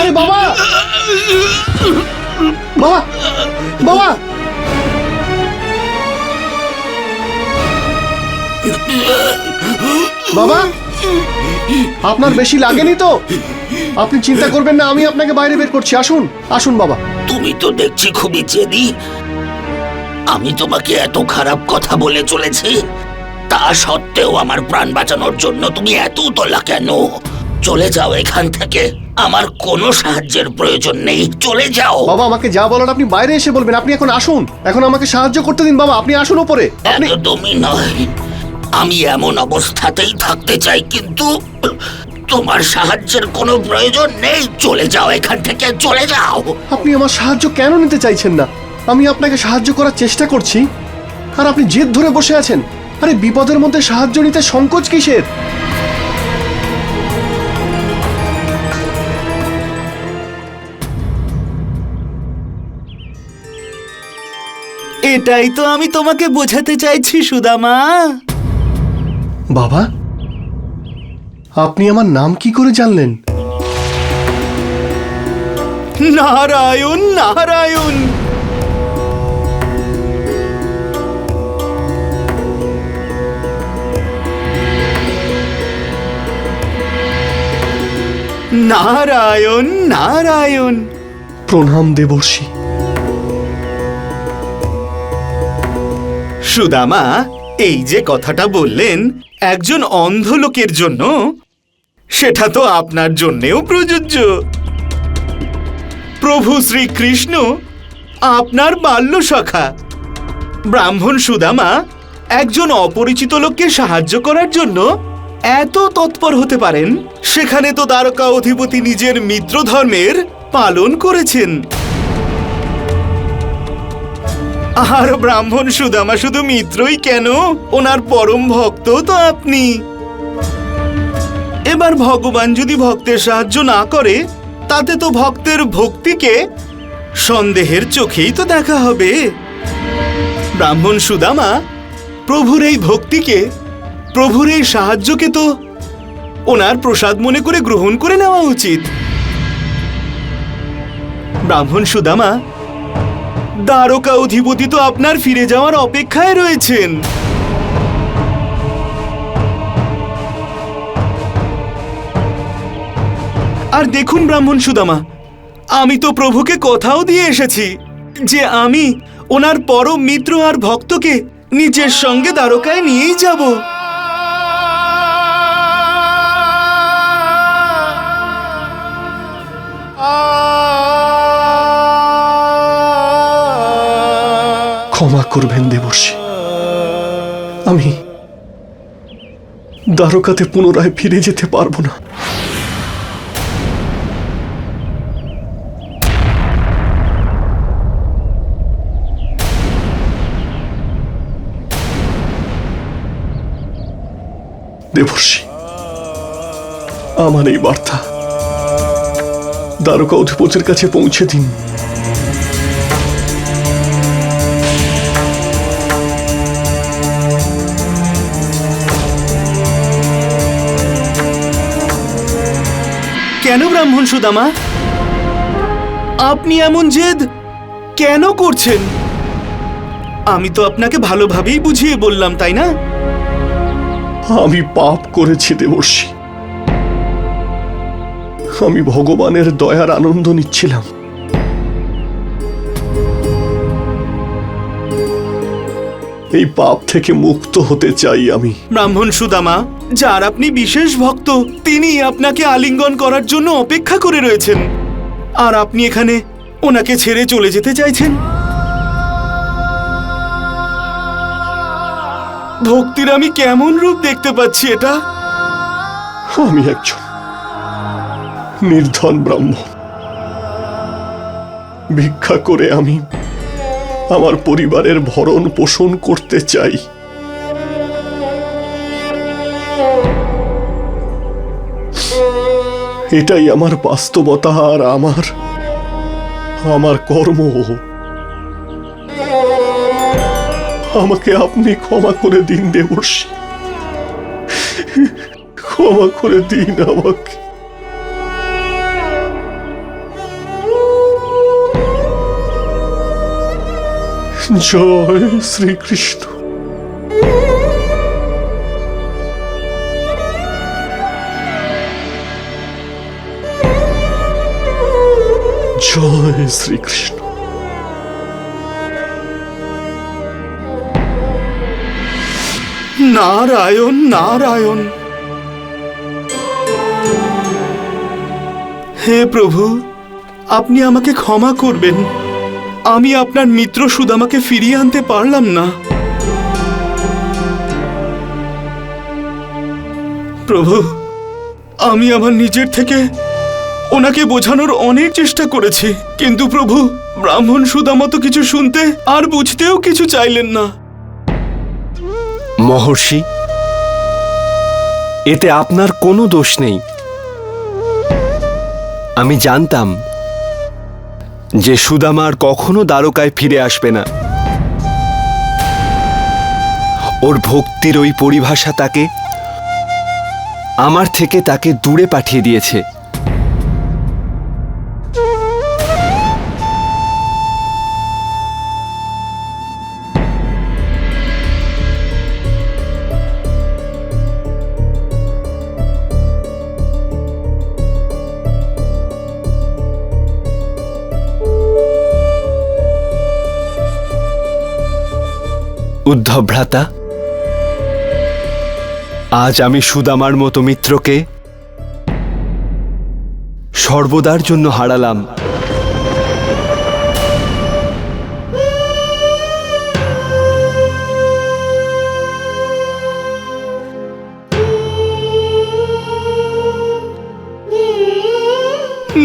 আরে বাবা! বাবা! বাবা! বাবা! আপনার বেশি লাগেনি তো? আপনি চিন্তা করবেন না, আমি আপনাকে বাইরে বের করছি। আসুন আসুন বাবা। তুমি তো দেখছি খুবই জেদি। আমি তোমাকে এত খারাপ কথা বলে চলেছি। তা সত্ত্বেও আমার প্রাণ বাঁচানোর জন্য তুমি এত তোলা কেন? চলে যাও এখান থেকে। আমার কোনো সাহায্যের প্রয়োজন নেই। চলে যাও। বাবা আমাকে যা বলার আপনি বাইরে এসে বলবেন। আপনি এখন আসুন। এখন আমাকে সাহায্য করতে দিন বাবা। আপনি আসুন ওপরে। আপনি একদমই নয়। আমি এমন অবস্থাতেই থাকতে চাই কিন্তু তোমার সাহায্যের কোনো প্রয়োজন নেই। চলে যাও এখান থেকে। চলে যাও। আপনি আমার সাহায্য কেন নিতে চাইছেন না? আমি আপনাকে সাহায্য করার চেষ্টা করছি। আর আপনি জেদ ধরে বসে আছেন। আরে বিপদের মধ্যে সাহায্য নিতে সংকোচ কিসের? এটাই তো আমি তোমাকে বোঝাতে চাইছি সুদামা। বাবা আপনি আমার নাম কি করে জানলেন? নারায়ণ নারায়ণ। নারায়ণ নারায়ণ। প্রণাম দেবর্ষী। সুদামা, এই যে কথাটা বললেন, একজন অন্ধ লোকের জন্য, সেটা তো আপনার জন্যেও প্রযোজ্য। প্রভু শ্রীকৃষ্ণ, আপনার বাল্য সখা ব্রাহ্মণ সুদামা, একজন অপরিচিত লোককে সাহায্য করার জন্য এত তৎপর হতে পারেন, সেখানে তো দ্বারকা অধিপতি নিজের মিত্র ধর্মের পালন করেছেন। আর ব্রাহ্মণ সুদামা, শুধু মিত্রই কেন? ওনার পরম ভক্ত তো আপনি। এবার ভগবান যদি ভক্তের সাহায্য না করে, তাতে তো ভক্তের ভক্তিকে সন্দেহের চোখেই তো দেখা হবে। ব্রাহ্মণ সুদামা, প্রভুর এই ভক্তিকে, প্রভুর এই সাহায্যকে তো ওনার প্রসাদ মনে করে গ্রহণ করে নেওয়া উচিত। ব্রাহ্মণ সুদামা দ্বারকা অধিপতি তো আপনার ফিরে যাওয়ার অপেক্ষায় রয়েছেন। আর দেখুন ব্রাহ্মণ সুদামা, আমি তো প্রভুকে কথাও দিয়ে এসেছি যে আমি ওনার পরম মিত্র আর ভক্তকে নিজের সঙ্গে দ্বারকায় নিয়েই যাব। ক্ষমা করবেন দেবর্ষী। আমি দ্বারকাতে পুনরায় ফিরে যেতে পারব না। দেবর্ষী, আমার এই বার্তা দ্বারকা অধিপতির কাছে পৌঁছে দিন। সুদামা? আপনি এমন জেদ কেন করছেন? আমি তো আপনাকে ভালোভাবেই বুঝিয়ে বললাম তাই না? আমি পাপ করেছি দেবর্ষী। আমি ভগবানের দয়ার আনন্দ নিচ্ছিলাম। এই পাপ থেকে মুক্ত হতে চাই আমি। ব্রাহ্মণ সুদামা যার আপনি বিশেষ ভক্ত, তিনি আপনাকে আলিঙ্গন করার জন্য অপেক্ষা করে রয়েছেন। আর আপনি এখানে ওনাকে ছেড়ে চলে যেতে চাইছেন? ভক্তির আমি কেমন রূপ দেখতে পাচ্ছি এটা? আমি একজন নির্ধন ব্রাহ্মণ ভিক্ষা করে আমি আমার পরিবারের ভরণ পোষণ করতে চাই। এটাই আমার বাস্তবতা আর আমার আমার কর্ম। আমাকে আপনি ক্ষমা করে দিন, দেবর্ষী। ক্ষমা করে দিন আমাকে। জয় শ্রীকৃষ্ণ। জয় শ্রীকৃষ্ণ। নারায়ণ নারায়ণ। হে প্রভু, আপনি আমাকে ক্ষমা করবেন। আমি আপনার মিত্র সুদামাকে ফিরিয়ে আনতে পারলাম না। প্রভু, আমি আমার নিজের থেকে ওনাকে বোঝানোর অনেক চেষ্টা করেছি। কিন্তু প্রভু, ব্রাহ্মণ সুদামা তো কিছু শুনতে আর বুঝতেও কিছু চাইলেন না। মহর্ষি, এতে আপনার কোনো দোষ নেই। আমি জানতাম যে সুদামার কখনো দ্বারকায় ফিরে আসবে না। ওর ভক্তির ওই পরিভাষা তাকে, আমার থেকে তাকে দূরে পাঠিয়ে দিয়েছে। উদ্ধব ভ্রাতা আজ আমি সুদামার মতো মিত্রকে সর্বদার জন্য হারালাম।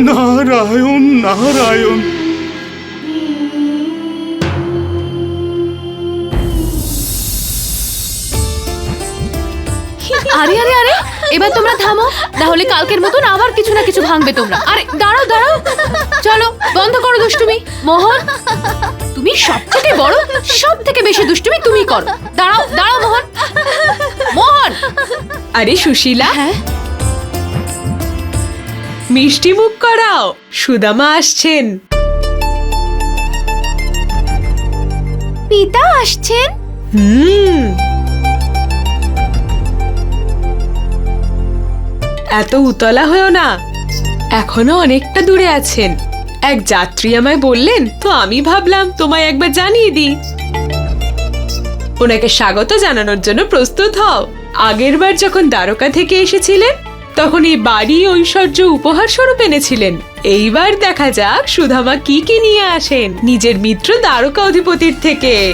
নারায়ণ নারায়ণ। আরে আরে আরে এবার তোমরা থামো তাহলে কালকের মতন আবার কিছু না কিছু ভাঙবে তোমরা। আরে দাঁড়াও দাঁড়াও। চলো বন্ধ করো দুষ্টুমি। মোহন তুমি সব থেকে বড় সব থেকে বেশি দুষ্টুমি তুমি করো। দাঁড়াও দাঁড়াও মোহন। মোহন! আরে সুশীলা। হ্যাঁ? মিষ্টি মুখ করাও সুদামা আসছেন। পিতা আসছেন? হুম। এত উতলা হয়েও না। এখনও অনেকটা দূরে আছেন। এক যাত্রী আমায় বললেন, তো আমি ভাবলাম তোমায় একবার জানিয়ে দিই। ওনাকে স্বাগত জানানোর জন্য প্রস্তুত হও। আগেরবার যখন দ্বারকা থেকে এসেছিলেন, তখন এই বাড়ি ঐশ্বর্য উপহার স্বরূপ এনেছিলেন। এইবার দেখা যাক সুধামা কি কি নিয়ে আসেন নিজের মিত্র দ্বারকা অধিপতির থেকে।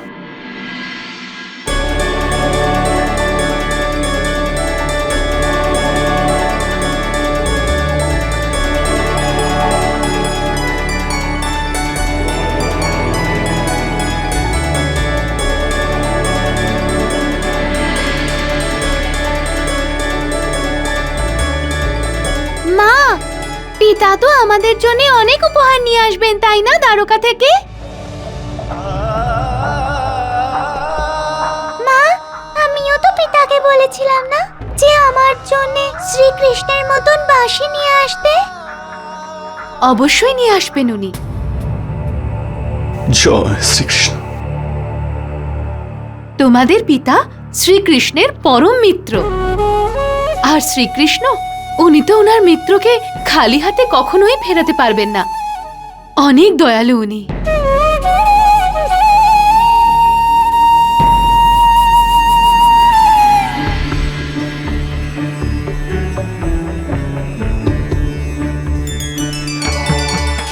তো আমাদের জন্য অনেক উপহার নিয়ে আসবেন তাই না দ্বারকা থেকে? মা আমিও তো পিতাকে বলেছিলাম না যে আমার জন্য শ্রীকৃষ্ণের মতন বাঁশি নিয়ে আসতে। অবশ্যই নিয়ে আসবেন উনি। জয় শ্রীকৃষ্ণ। তোমাদের পিতা শ্রীকৃষ্ণের পরম মিত্র। আর শ্রীকৃষ্ণ উনি তো ওনার মিত্রকে খালি হাতে কখনোই ফেরাতে পারবেন না। অনেক দয়ালু উনি।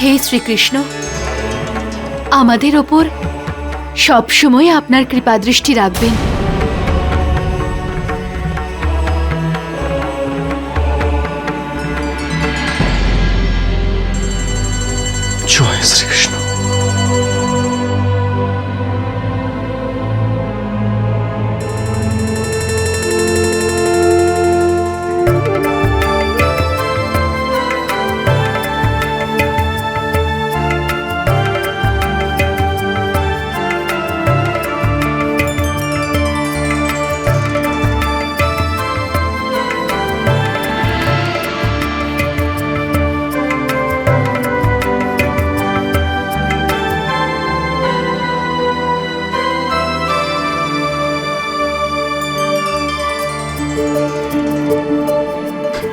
হে শ্রীকৃষ্ণ, আমাদের ওপর সবসময় আপনার কৃপাদৃষ্টি রাখবেন।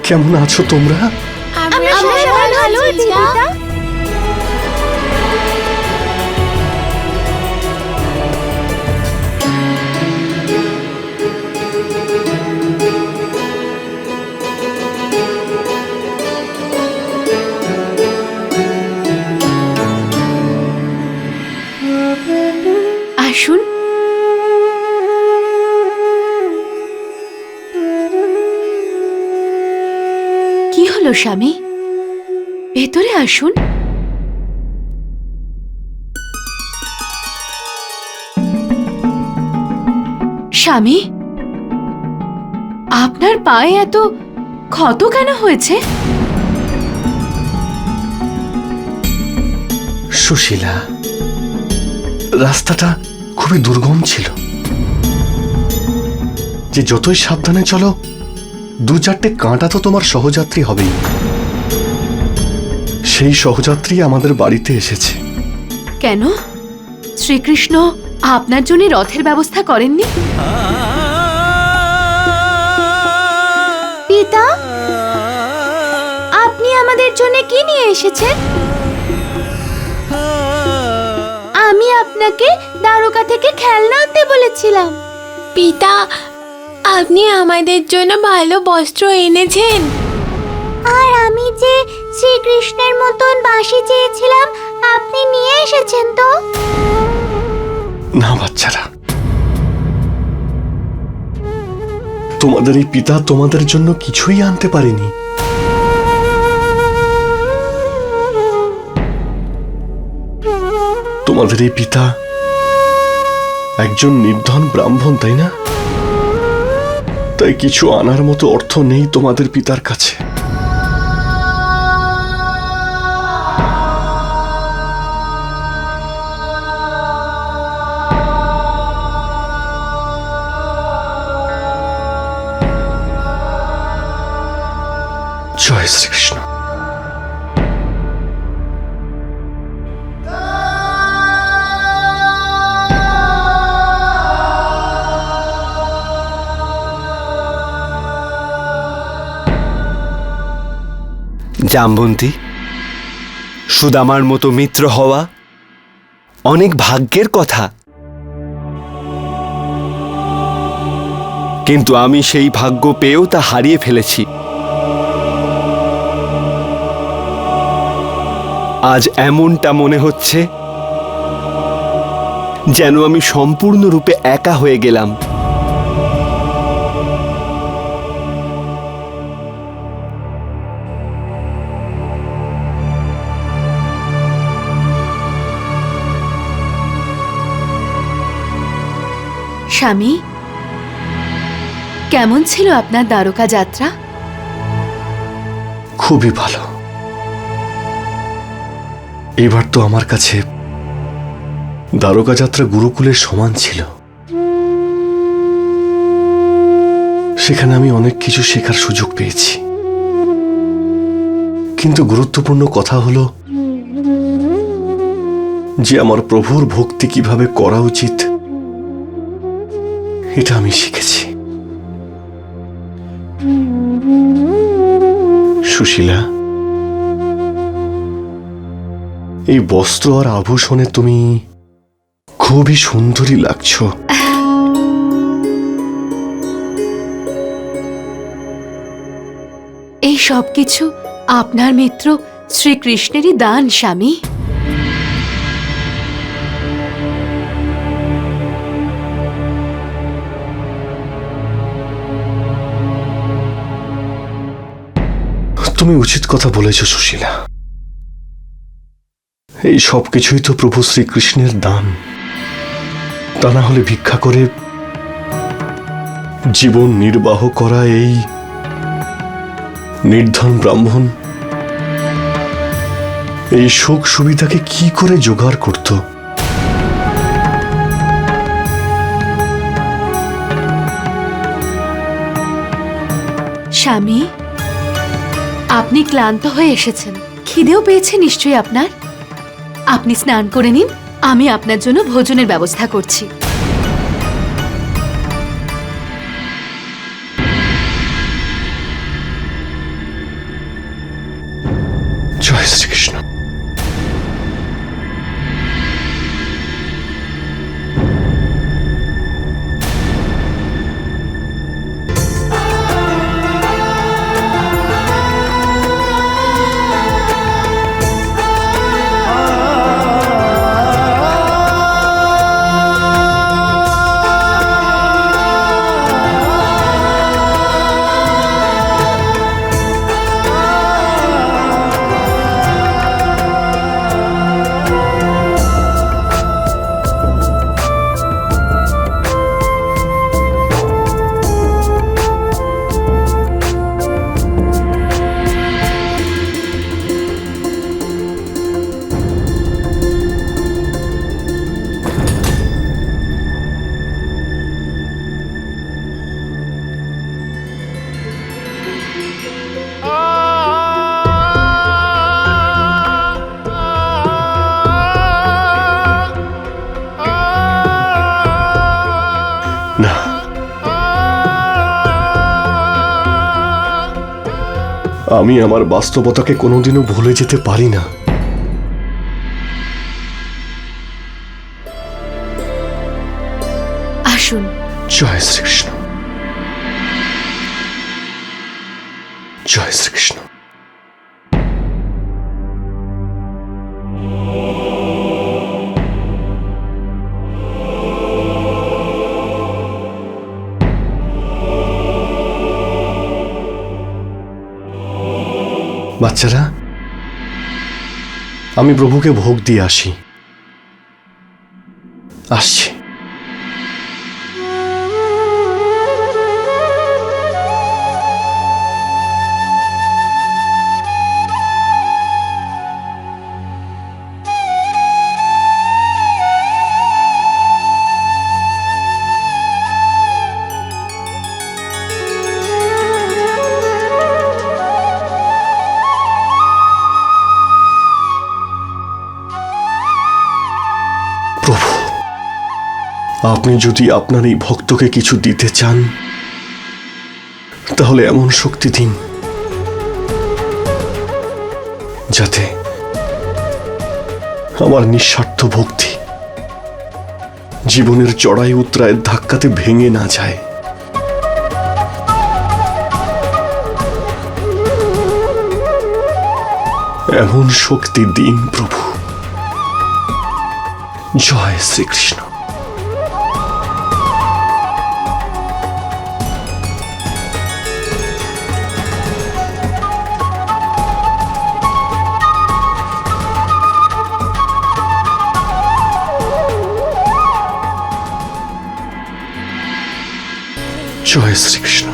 কেমন আছো তোমরা? আমরা সবাই ভালো আছি স্বামী, ভেতরে আসুন। স্বামী, আপনার পায়ে এত ক্ষত কেন হয়েছে? সুশীলা, রাস্তাটা খুবই দুর্গম ছিল। যে যতই সাবধানে চলো দু চারটে কাঁটা তো তোমার সহযাত্রী হবেই। সেই সহযাত্রী আমাদের বাড়িতে এসেছে। কেন? শ্রীকৃষ্ণ আপনার জন্য রথের ব্যবস্থা করেননি? পিতা আপনি আমাদের জন্য কি নিয়ে এসেছেন? আমি আপনাকে দ্বারকা থেকে খেলনা আনতে বলেছিলাম। পিতা আপনি আমাদের জন্য ভালো বস্ত্র এনেছেন। আর আমি যে শ্রীকৃষ্ণের মতন বাঁশি চেয়েছিলাম আপনি নিয়ে এসেছেন তো? না বাচ্চারা। তোমাদের এই পিতা তোমাদের জন্য কিছুই আনতে পারেনি। তোমাদের এই পিতা একজন নির্ধন ব্রাহ্মণ তাই না? তাই কিছু আনার মতো অর্থ নেই তোমাদের পিতার কাছে। জয় শ্রীকৃষ্ণ। জাম্বন্তী, সুদামার মতো মিত্র হওয়া অনেক ভাগ্যের কথা। কিন্তু আমি সেই ভাগ্য পেয়েও তা হারিয়ে ফেলেছি। আজ এমনটা মনে হচ্ছে যেন আমি সম্পূর্ণরূপে একা হয়ে গেলাম। স্বামী? কেমন ছিল আপনার দ্বারকা যাত্রা? খুবই ভালো। এবার তো আমার কাছে দ্বারকা যাত্রা গুরুকুলের সমান ছিল। সেখানে আমি অনেক কিছু শেখার সুযোগ পেয়েছি। কিন্তু গুরুত্বপূর্ণ কথা হলো যে আমার প্রভুর ভক্তি কীভাবে করা উচিত এটা আমি শিখেছি। সুশীলা, এই বস্ত্র আর আভূষণে তুমি খুবই সুন্দরী লাগছো। এই সব কিছু আপনার মিত্র শ্রীকৃষ্ণেরই দান, স্বামী। তুমি উচিত কথা বলেছ, সুশীলা। এই সব কিছুই তো প্রভু শ্রীকৃষ্ণের দান। তা না হলে ভিক্ষা করে জীবন নির্বাহ করা এই নির্ধন ব্রাহ্মণ, এই সুখ সুবিধাকে কি করে জোগাড় করত? স্বামী আপনি ক্লান্ত হয়ে এসেছেন। খিদেও পেয়েছে নিশ্চয়ই আপনার? আপনি স্নান করে নিন, আমি আপনার জন্য ভোজনের ব্যবস্থা করছি। আমি আমার বাস্তবতাকে কোনোদিনও ভুলে যেতে পারি না। আসুন। জয় শ্রীকৃষ্ণ। জয় শ্রীকৃষ্ণ। বাচ্চারা আমি প্রভুকে ভোগ দিয়ে আসি। আসছি। আপনি যদি আপনার এই ভক্তকে কিছু দিতে চান, তাহলে এমন শক্তি দিন যাতে আমার নিঃস্বার্থ ভক্তি জীবনের চড়াই উত্তরায়ের ধাক্কাতে ভেঙে না যায়। এমন শক্তি দিন প্রভু। জয় শ্রীকৃষ্ণ। জয় শ্রীকৃষ্ণ।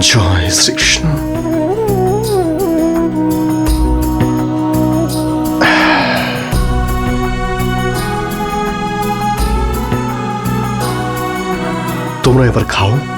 জয় শ্রীকৃষ্ণ। তোমরা এবার খাও।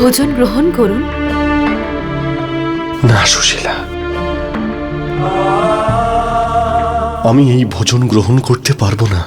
ভোজন গ্রহণ করুন। না সুশীলা। আমি এই ভোজন গ্রহণ করতে পারব না।